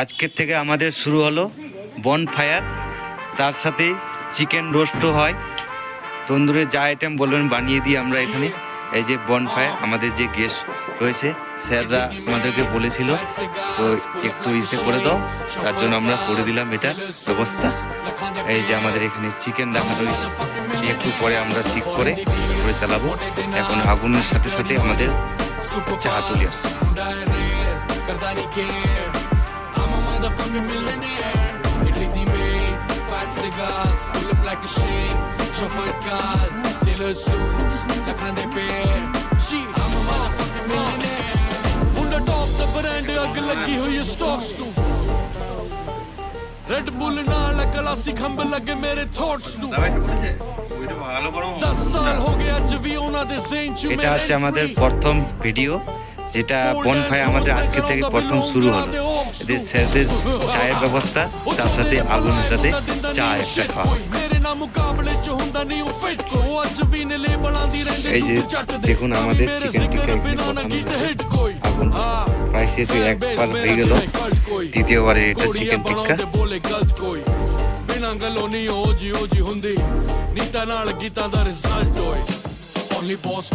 আজকের থেকে আমাদের শুরু হলো বন ফায়ার তার সাথে চিকেন রোস্টও হয়। তন্দুরে যা আইটেম বলবেন বানিয়ে দিই আমরা এখানে। এই যে বন ফায়ার আমাদের যে গেস্ট রয়েছে, স্যাররা আমাদেরকে বলেছিল, তো একটু ইসে করে দাও। তার জন্য আমরা করে দিলাম এটা ব্যবস্থা। এই যে আমাদের এখানে চিকেন রাখা রয়েছে। একটু পরে আমরা শিক করে করে চালাবো। এখন আগুনের সাথে সাথে আমাদের চা চলে আসছে। motherfucking millionaire Italy the made fat cigars pull up like a shake chauffeur cars tailor suits ਲੱਖਾਂ ਦੇ pair shit I'm a motherfucking millionaire ਮੁੰਡਾ ਟੌਪ ਦਾ ਬ੍ਰਾਂਡ ਅੱਗ ਲੱਗੀ ਹੋਈ ਹੈ ਸਟਾਕਸ ਨੂੰ ਰੈਡ ਬੁੱਲ ਨਾਲ ਗਲਾਸੀ ਖੰਭ ਲੱਗੇ ਮੇਰੇ ਥੌਟਸ ਨੂੰ 10 ਸਾਲ ਹੋ ਗਏ ਅੱਜ ਵੀ ਉਹਨਾਂ ਦੇ ਜ਼ੇਨ ਚ এটা হচ্ছে আমাদের প্রথম ভিডিও যেটা বন ফায়ার আমাদের আজকে থেকে প্রথম শুরু হলো এদের স্যারদের চায়ের ব্যবস্থা তার সাথে আগুনের সাথে চা একটা খাওয়া ਮੇਰੇ ਨਾਲ ਮੁਕਾਬਲੇ ਚ ਹੁੰਦਾ ਨਹੀਂ ਉਹ ਫਿੱਟ ਕੋ ਅੱਜ ਵੀ ਨੇ ਲੇਬਲਾਂ ਦੀ ਰਹਿੰਦੇ এই যে দেখুন আমাদের চিকেন টিক্কা এখানে প্রথম আগুন প্রায় শেষ হয়ে একবার হয়ে গেল দ্বিতীয়বারে এটা চিকেন টিক্কা ਬੋਲੇ ਗਲਤ ਕੋਈ ਬਿਨਾਂ ਗੱਲੋਂ ਨਹੀਂ ਓਜੀ ਓਜੀ ਹੁੰਦੀ ਨੀਤਾਂ ਨਾਲ ਗੀਤਾਂ ਦਾ ਰਿਜ਼ਲਟ ਹੋਏ ਓਨਲੀ ਬੌਸ